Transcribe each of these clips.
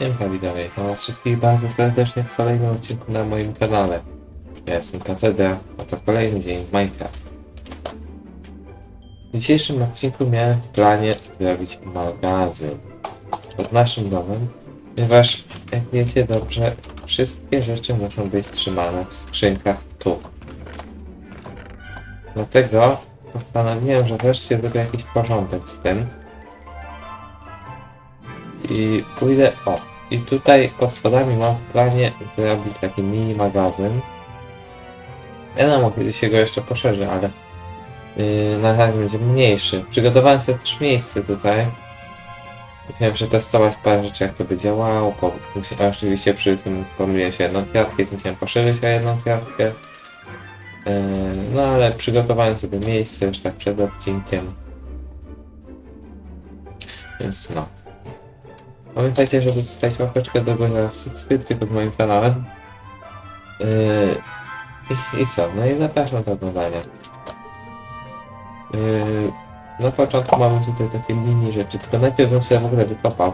Siemka widzowie, witam was wszystkich bardzo serdecznie w kolejnym odcinku na moim kanale. Ja jestem Katedra, a to kolejny dzień w Minecraft. W dzisiejszym odcinku miałem w planie zrobić magazyn pod naszym domem, ponieważ jak wiecie dobrze, wszystkie rzeczy muszą być trzymane w skrzynkach tu. Dlatego postanowiłem, że wreszcie zrobię jakiś porządek z tym. I pójdę, o, i tutaj pod schodami mam w planie zrobić taki mini magazyn. Wiadomo, kiedyś się go jeszcze poszerzy, ale yy, na razie będzie mniejszy. Przygotowałem sobie też miejsce tutaj. Musiałem przetestować parę rzeczy, jak to by działało. Po, a oczywiście przy tym pomyliłem się jedną kwiatkę, to musiałem poszerzyć o jedną kwiatkę. Yy, no ale przygotowałem sobie miejsce już tak przed odcinkiem. Więc no. Pamiętajcie, żeby zostawić łapeczkę do góry, subskrypcję pod moim kanałem. Yy, i, I co? No i zapraszam do oglądania. Yy, na początku mamy tutaj takie mini rzeczy, tylko najpierw bym sobie w ogóle wykopał.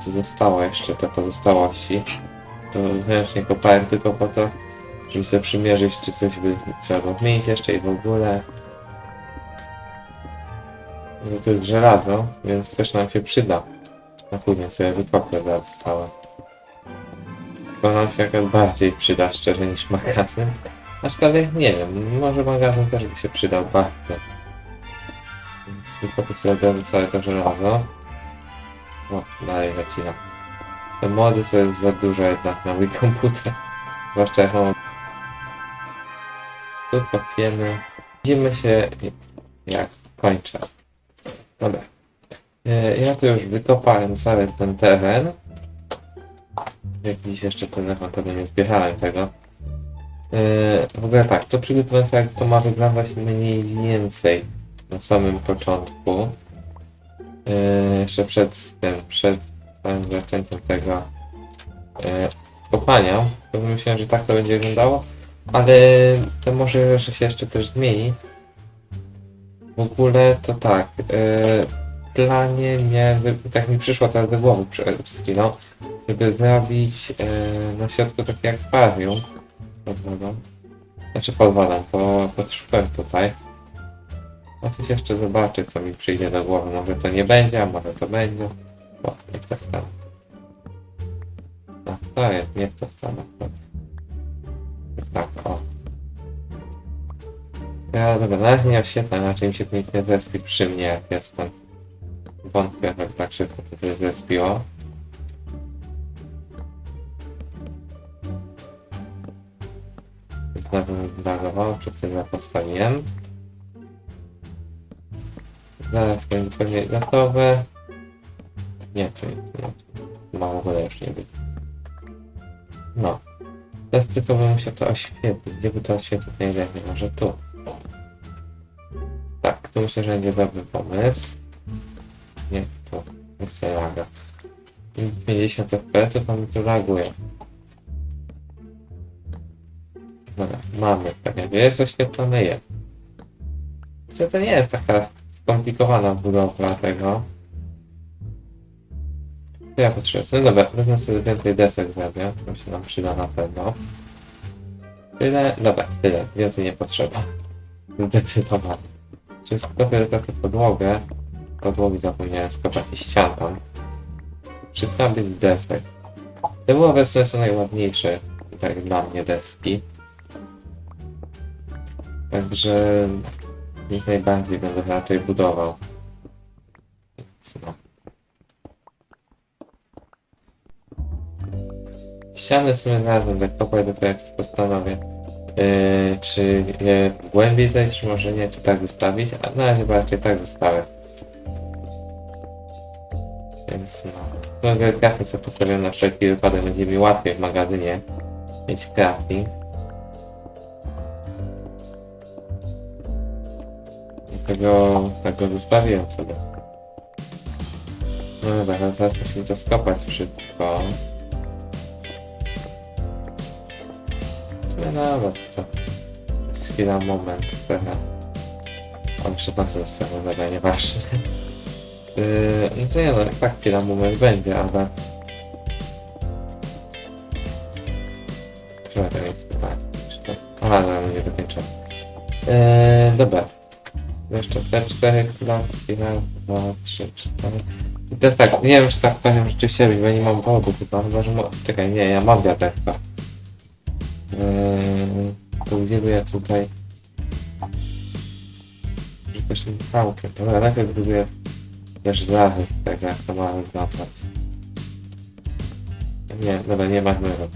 Co zostało jeszcze, te pozostałości. To ręcznie kopałem tylko po to, żeby sobie przymierzyć, czy coś by trzeba zmienić jeszcze i w ogóle. No to jest żelazo, więc też nam się przyda. Na później sobie wykopię zaraz całe. To nam się jak bardziej przyda szczerze niż magazyn. Aczkolwiek nie wiem, może magazyn też by się przydał bardzo. Więc wykopię sobie całe to żelazo. O, dalej zacinam. Te mody jest za dużo jednak na mój komputer. Zwłaszcza jak mam... Tu kopiemy. Widzimy się jak kończę. Dobra. E, Ja tu już wykopałem cały ten teren. Jakiś jeszcze telefon, to nie zbierałem tego. E, W ogóle tak, to przygotowałem sobie, jak to ma wyglądać mniej więcej na samym początku. E, Jeszcze przed tym, przed zaczęciem tego kopania. To myślałem, że tak to będzie wyglądało, ale to może, że się jeszcze też zmieni. W ogóle to tak. Planie miałem, tak mi przyszło teraz do głowy przed chwilą, żeby zrobić e, na środku takie akwarium pod wodą. Znaczy pod wodą, po, pod szpem tutaj. A coś jeszcze zobaczę, co mi przyjdzie do głowy. Może to nie będzie, a może to będzie. O, niech to stanie. A, to jest, niech to stanie. Tak, o. Ja dobra, na razie nie oświetlam, raczej mi się to nic nie zrespi przy mnie, jak jestem. Wątpię, że tak szybko to się zrespiło. Znowu mi zbagowało, przez chwilę postawiłem. Zaraz będzie pewnie gotowe. Nie, czyli nie. Ma w ogóle już nie być. No. Teraz tylko bym musiał to oświetlić. Gdzie by to oświetlić najlepiej? Może tu. Tak, to myślę, że będzie dobry pomysł. Chcę laga. I 50 fps to mi tu laguje. Dobra, mamy. Tak jak jest oświetlone, jest. Co to nie jest taka skomplikowana budowla tego. To ja potrzebuję. No dobra, wezmę sobie więcej desek zrobię. To się nam przyda na pewno. Tyle, dobra, tyle. Więcej nie potrzeba. Zdecydowanie. Czy skopię tylko podłogę? Podłogi zapomniałem skopać i ścian tam. Być desek. Te byłowe są najładniejsze, tak dla mnie deski. Także ich najbardziej będę raczej budował. Więc no. Ściany w sumie razem tak kopać dopiero jak postanowię. Yy, czy je głębiej zejść, czy może nie, czy tak zostawić, a na razie raczej tak zostawię. Więc no. Mogę crafting sobie postawiłem na wszelki wypadek, będzie mi łatwiej w magazynie mieć crafting. Dlatego tak go zostawiłem sobie. No dobra, no teraz musimy to skopać wszystko. No dobra, to co? Jest chwila, moment, trochę. On 16 zostało zadanie, nieważne. Yy, no to ja no, tak chwila moment będzie, ale... Która to jest chyba? Czy to... Aha, no, zaraz będzie wykończone. Yy, dobra. Jeszcze te cztery klocki, raz, dwa, trzy, cztery. I teraz tak, nie wiem czy tak powiem rzeczywiście, bo nie mam bogu chyba, chyba że... Mo... Czekaj, nie, ja mam wiaderka. Yy, to gdzie ja tutaj... Że też nie pałkę, dobra, najpierw by też zażyć tego, jak to ma wyglądać. Nie, dobra, nie ma złego.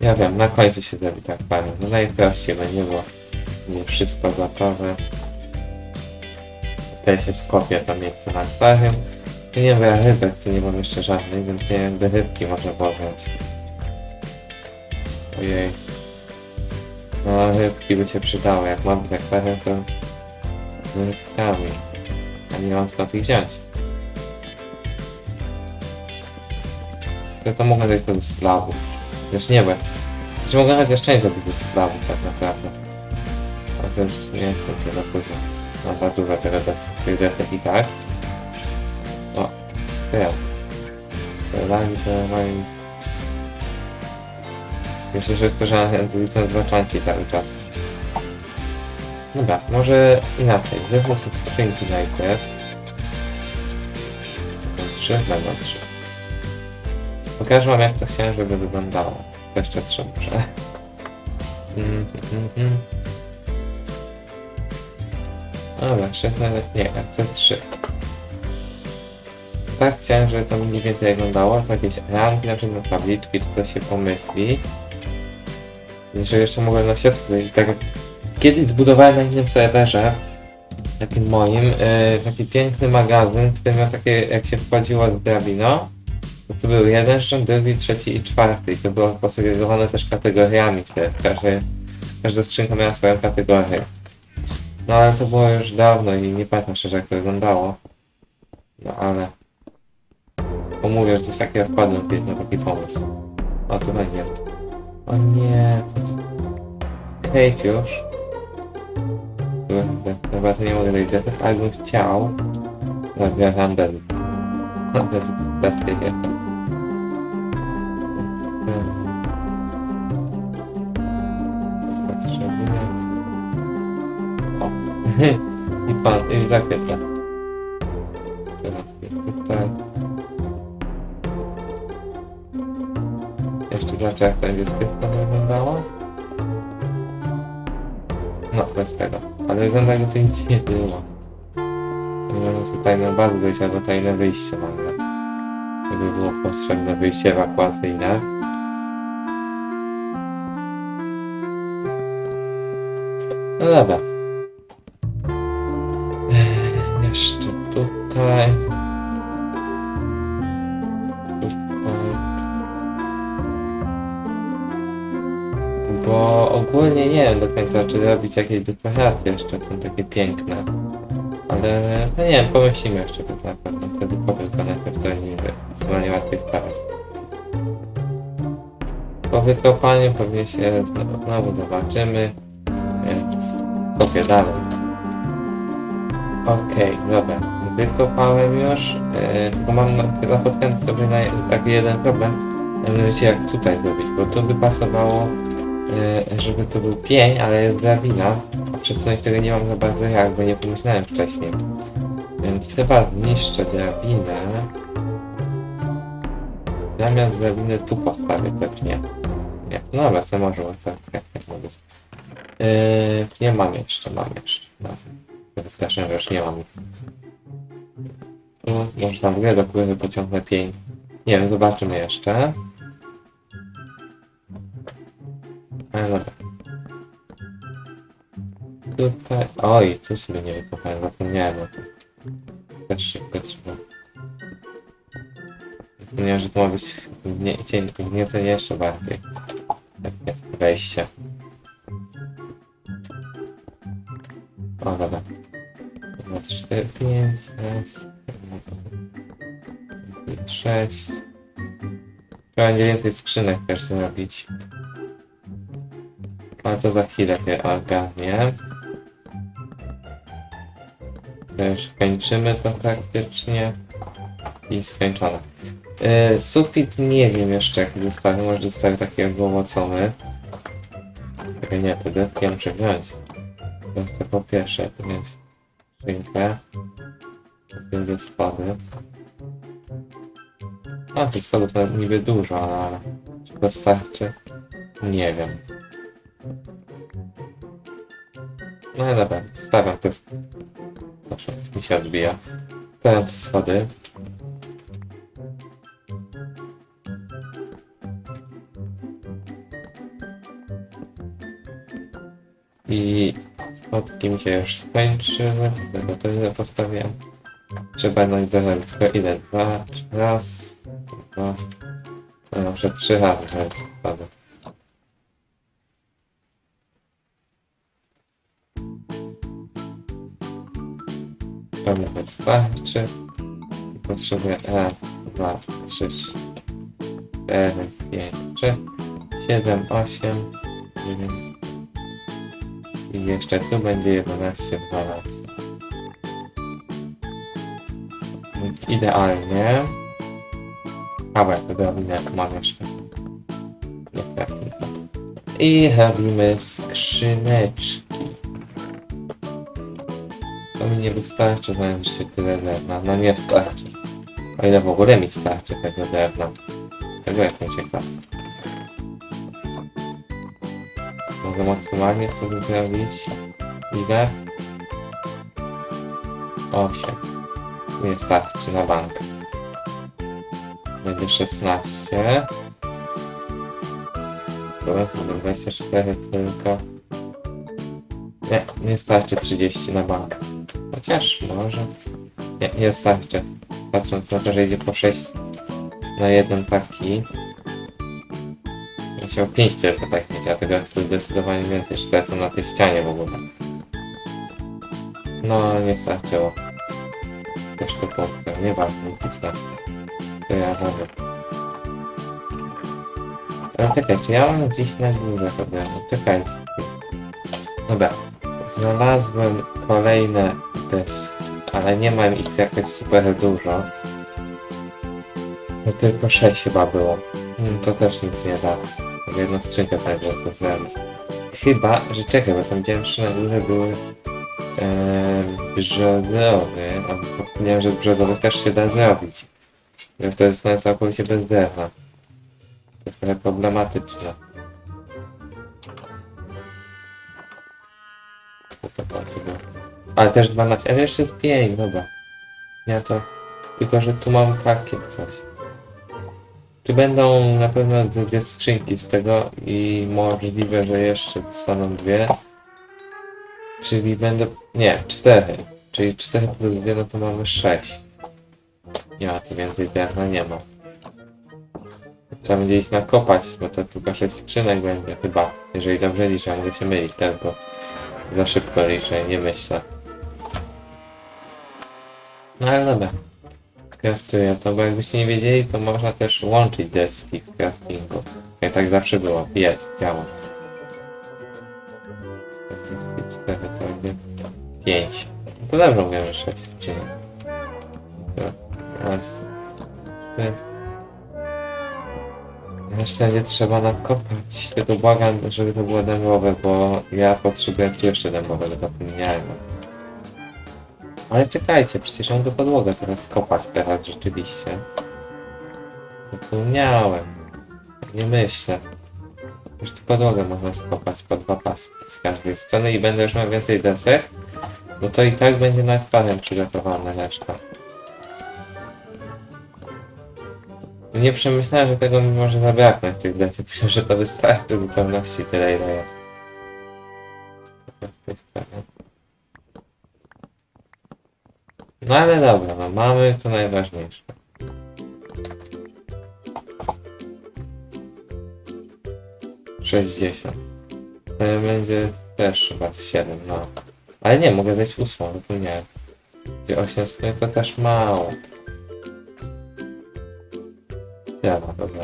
Ja wiem, na końcu się zrobi tak panią. No najprościej będzie, bo nie wszystko gotowe. Tutaj się skopię to miejsce na akwarium. I nie wiem, rybek tu nie mam jeszcze żadnej, więc nie wiem, by rybki było wziąć. Ojej. No rybki by się przydały, jak mam akwarium to rybkami. A nie mam skąd ich wziąć. To, to mogę dać to do slawu. Już nie wiem. Czy mogę chociaż część zrobić do slawu tak naprawdę. Ale to już nie chcę się za późno. Mam za dużo des- desek i tak. O, to ja. Lani, to lani. Myślę, że jest to, dwa czanki cały czas. Dobra, może inaczej. Wychło ze skrzynki najpierw. Trzy? Będą trzy. Pokażę wam jak to chciałem, żeby wyglądało. Jeszcze trzy muszę. Mm, mm. Dobra, sześć nawet nie, ja chcę trzy. Tak chciałem, żeby to mniej więcej wyglądało, to jakieś ramki, na przykład tabliczki, czy coś się pomyśli. I że jeszcze mogę na środku zrobić, tak kiedyś zbudowałem na innym serwerze, takim moim, yy, taki piękny magazyn, który miał takie, jak się wchodziło z drabino, to był jeden rząd, drugi, trzeci i czwarty i to było posegregowane też kategoriami, które każdy, każda skrzynka miała swoją kategorię. No ale to było już dawno i nie pamiętam szczerze jak to wyglądało. No ale... Pomówię, że coś takiego wpadłem kiedyś na taki pomysł. O, tu będzie. O nie. Kate już. Kurde, Chyba to nie mogę dojść desek, ale bym chciał. Zabieram desek. Desek, desek, desek. Potrzebuję. O. Ale wygląda jakby to nic nie było. Ponieważ jest tajne bazy wyjścia, albo tajne wyjście mamy. Gdyby było potrzebne wyjście ewakuacyjne. No dobra. Końca, czy robić jakieś dekoracje jeszcze, są takie piękne. Ale no nie wiem, pomyślimy jeszcze tak na pewno. Wtedy powiem to najpierw, to nie zdecydowanie łatwiej sprawić. Po wykopaniu pewnie się znowu- zobaczymy. Więc kopię dalej. Okej, dobra. Wykopałem już. Yy, mam na- napotkałem sobie na taki jeden problem. Mianowicie jak tutaj zrobić, bo tu by pasowało, żeby to był pień, ale jest drabina. A przesunąć tego nie mam za bardzo jak, bo nie pomyślałem wcześniej. Więc chyba zniszczę drabinę. Zamiast drabiny tu postawię pewnie. Nie, no dobra, co może tak, ma być. Yy, nie mam jeszcze, mam jeszcze. No. Wystarczy, że już nie mam. Tu może tam w ogóle do pływy pociągnę pień. Nie wiem, zobaczymy jeszcze. Oj, tu sobie nie wykopałem, zapomniałem o tym. Też szybko trzeba. Zapomniałem, że to ma być nieco jeszcze bardziej. Wejście. O, dobra. Dwa, cztery, pięć, siedem, sześć. Trzeba będzie więcej skrzynek też zrobić. Ale to za chwilę się ogarnie. To już kończymy to praktycznie. i skończone. Yy, sufit nie wiem jeszcze jak zostawię, może zostawię taki owocowy. Czekaj, nie, te deski ja muszę wziąć. To jest to pierwsze, to więc szynkę. Będzie spady. A, tych schodów to niby dużo, ale, czy to starczy? Nie wiem. No dobra, stawiam te... Mi się odbija. Stawiam te schody. I schodki mi się już skończyły, dlatego to źle postawiłem. Trzeba na nich dodać tylko ile? Dwa, raz, dwa, no, na przykład trzy razy nawet spadły. To mi wystarczy. Potrzebuję raz, dwa, trzy, cztery, pięć, sześć, siedem, osiem. I jeszcze tu będzie 11, 12. Idealnie. To robimy jak mam jeszcze. I robimy skrzyneczki. Nie wystarczy, znając się tyle drewna. No nie starczy. O ile w ogóle mi starczy tego drewna. Tego jestem ciekaw. Mogę maksymalnie sobie zrobić ile? 8. Nie starczy na bank. Będzie 16. Dobra, to będzie 24 tylko. Nie, nie starczy 30 na bank. Chociaż może. Nie, nie starczy. Patrząc na to, że idzie po 6 na jeden taki. Musiał 5 tylko tak mieć, a tego jest tu zdecydowanie więcej. Czy są na tej ścianie w ogóle. No, nie starczyło. Też to punktów, nieważne, pisane. To ja mówię. Ale czekaj, czy ja mam gdzieś na górze to drewno? Czekajcie. Dobra. Znalazłem kolejne ale nie mam ich jakoś super dużo. No tylko 6 chyba było. Hmm, to też nic nie da. Mogę jedną skrzynkę tak zrobić. Chyba, że czekaj, bo tam widziałem, że na górze były e, brzozowy, a zapomniałem, że brzozowy też się da zrobić. Że to jest na całkowicie bez drewna. To jest trochę problematyczne. Co to było? Ale też 12, ale jeszcze jest 5, dobra. Ja to... Tylko, że tu mam takie coś. Tu będą na pewno dwie- dwie skrzynki z tego i możliwe, że jeszcze dostaną dwie. Czyli będą... Nie, cztery. Czyli 4 plus 2, no to mamy 6. Nie ma tu więcej drewna, nie ma. Trzeba będzie iść nakopać, bo to tylko 6 skrzynek będzie chyba. Jeżeli dobrze liczę, mogę się mylić też, bo za szybko liczę, nie myślę. No ale dobra. Craftuję to, bo jakbyście nie wiedzieli, to można też łączyć deski w craftingu. Jak tak zawsze było. Jest, działa. 4 to będzie 5. To dobrze mówię, że 6 czy nie. To raz, trzy. Jeszcze będzie trzeba nakopać. Tylko błagam, żeby to było dębowe, bo ja potrzebuję jeszcze dębowego, zapomniałem. Ale czekajcie, przecież mam do podłogę teraz kopać teraz rzeczywiście. Zapomniałem. Nie myślę. Już tu podłogę można skopać po dwa paski z każdej strony i będę już miał więcej desek. No to i tak będzie na akwarem przygotowana reszta. Nie przemyślałem, że tego mi może zabraknąć tych desek. Myślę, że to wystarczy w zupełności tyle ile jest. No ale dobra, no mamy to najważniejsze. Sześćdziesiąt. To będzie też chyba z 7, no. Ale nie, mogę wejść ósmą, zapomniałem. Gdzie 8 stron to też mało. Działa, dobra.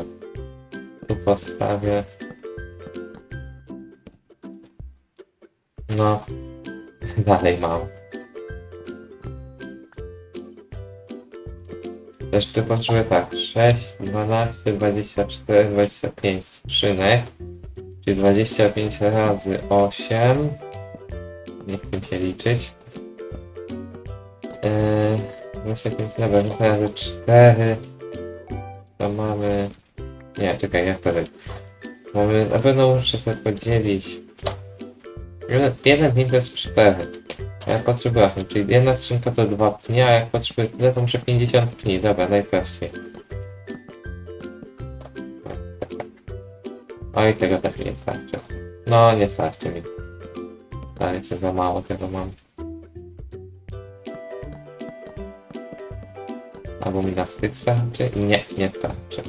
Tu postawię. No. Dalej mało. Jeszcze potrzebuję tak, 6, 12, 24, 25 skrzynek, czyli 25 razy 8, nie chcę się liczyć, yy, 25 level, razy 4, to mamy, nie, czekaj, jak to robić, mamy, na pewno muszę sobie podzielić, jeden, jeden to jest 4, a ja potrzebuję, czyli jedna skrzynka to 2 pnie, a jak potrzebuję tyle, to muszę 50 pni. Dobra, najprościej. Oj, tego też nie starczy. No, nie starczy mi. Ale jeszcze za mało tego mam. Albo mi na styk starczy? Nie, nie starczy.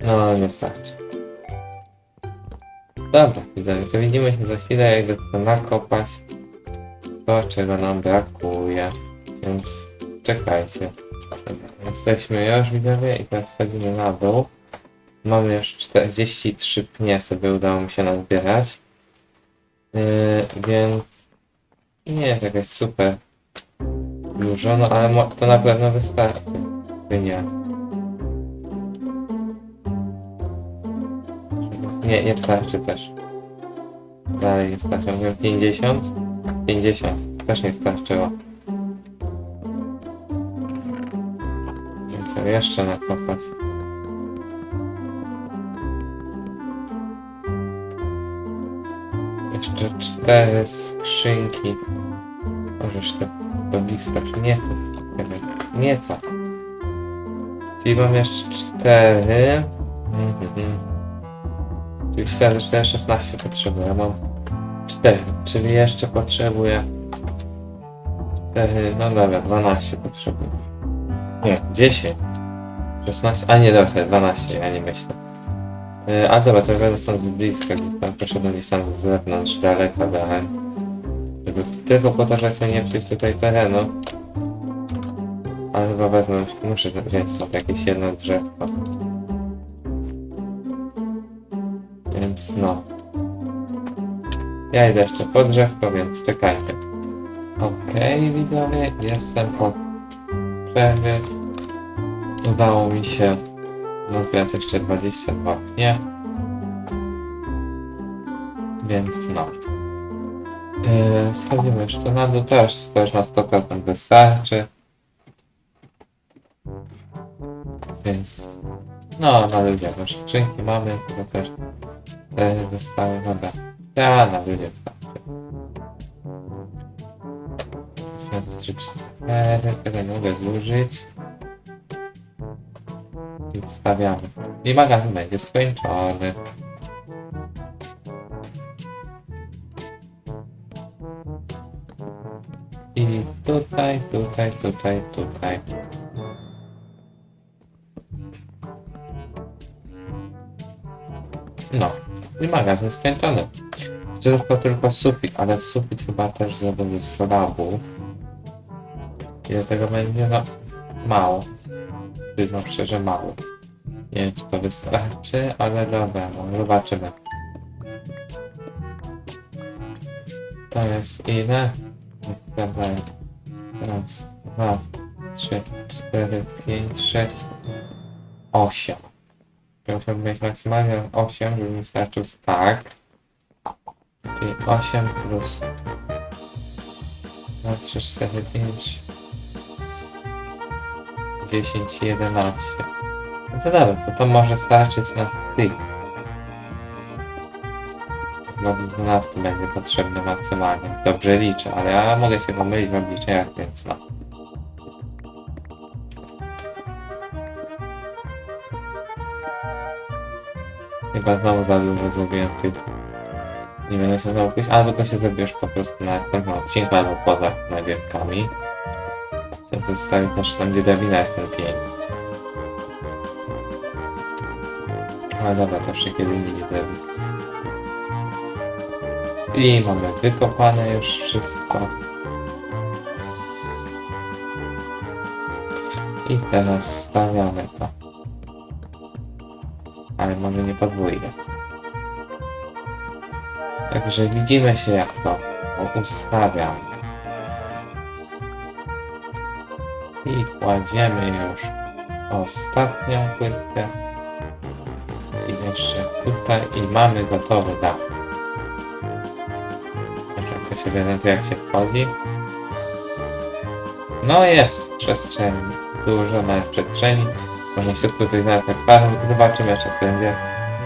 No, nie starczy. Dobra, widzowie, to widzimy się za chwilę, jak to nakopać to, czego nam brakuje. Więc czekajcie. Jesteśmy już, widzowie, i teraz wchodzimy na dół. Mamy już 43 pnie sobie udało mi się nazbierać. Yy, więc nie jest jakaś super dużo, no ale to na pewno wystarczy. Czy nie? Nie, nie starczy też. Dalej nie starczy. Mówię 50? 50. Też nie starczyło. Muszę jeszcze nakopać. Jeszcze cztery skrzynki. Możesz to do bliska. Nie to. Nie to. Czyli mam jeszcze cztery. Mhm. Czyli 4, 4, 16 potrzebuję. Mam 4, czyli jeszcze potrzebuję 4, no dobra, 12 potrzebuję. Nie, 10. 16, a nie dobra, 12, ja nie myślę. Yy, a dobra, to będę stąd z bliska, tam poszedłem gdzieś tam z zewnątrz, daleko dalej. Żeby tylko po to, że sobie nie przyjść tutaj terenu. Ale chyba wezmę, muszę wziąć sobie jakieś jedno drzewko. No. Ja idę jeszcze po drzewko, więc czekajcie. Okej, widzowie, jestem po przerwie. Udało mi się nazbierać jeszcze 22 pnie. Więc no. Yy, schodzimy jeszcze na dół, też, też na 100% wystarczy. Więc no, na ludzie już skrzynki mamy, to też te zostały, dobra. Ja na ludzie wystarczy. 3, 4, tego nie mogę zużyć. I wstawiamy. I magazyn będzie skończony. I tutaj, tutaj, tutaj, tutaj. I magazyn skończony. Jeszcze został tylko sufit, ale sufit chyba też zrobiony z solabu. Ile tego będzie? No, mało. Przyznam szczerze, mało. Nie wiem, czy to wystarczy, ale dobra, no zobaczymy. To jest ile? Dobra. Raz, dwa, trzy, cztery, pięć, sześć, osiem. Musiałbym mieć maksymalnie 8, żeby mi starczył stack. Czyli 8 plus 2, 3, 4, 5, 10, 11. No to dobra, to to może starczyć na styk. Chyba do 12 będzie potrzebny maksymalnie. Dobrze liczę, ale ja mogę się pomylić w obliczeniach, więc no. Chyba znowu za dużo zrobiłem tych. Nie będę się znowu pisać, albo to się zrobisz po prostu na następnym odcinku, albo poza nagrywkami. Chcę też tam, gdzie Devina jest ten pień. Ale dobra, to jeszcze kiedy nie zrobi. I mamy wykopane już wszystko. I teraz stawiamy to. Ale może nie podwójnie. Także widzimy się jak to ustawiam. kładziemy już ostatnią płytkę. I jeszcze tutaj i mamy gotowy dach. Może to się prezentuje jak się wchodzi. No jest przestrzeń. Dużo nawet przestrzeni. W środku coś znaleźć akwarem. Zobaczymy jeszcze to będzie.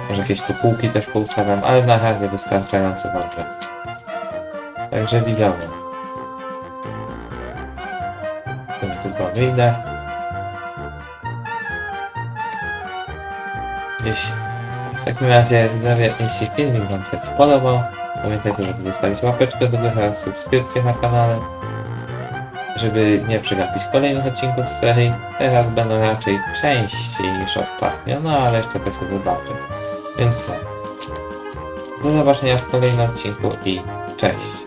Może jakieś tu półki też poustawiam, ale na razie wystarczająco dobrze. Także widzowie. Tu tylko wyjdę. Jeśli w takim razie jeśli filmik Wam się spodobał, pamiętajcie, żeby zostawić łapeczkę do góry oraz subskrypcję na kanale, żeby nie przegapić kolejnych odcinków z serii. Teraz będą raczej częściej niż ostatnio, no ale jeszcze to się zobaczy. Więc? Do zobaczenia w kolejnym odcinku i cześć!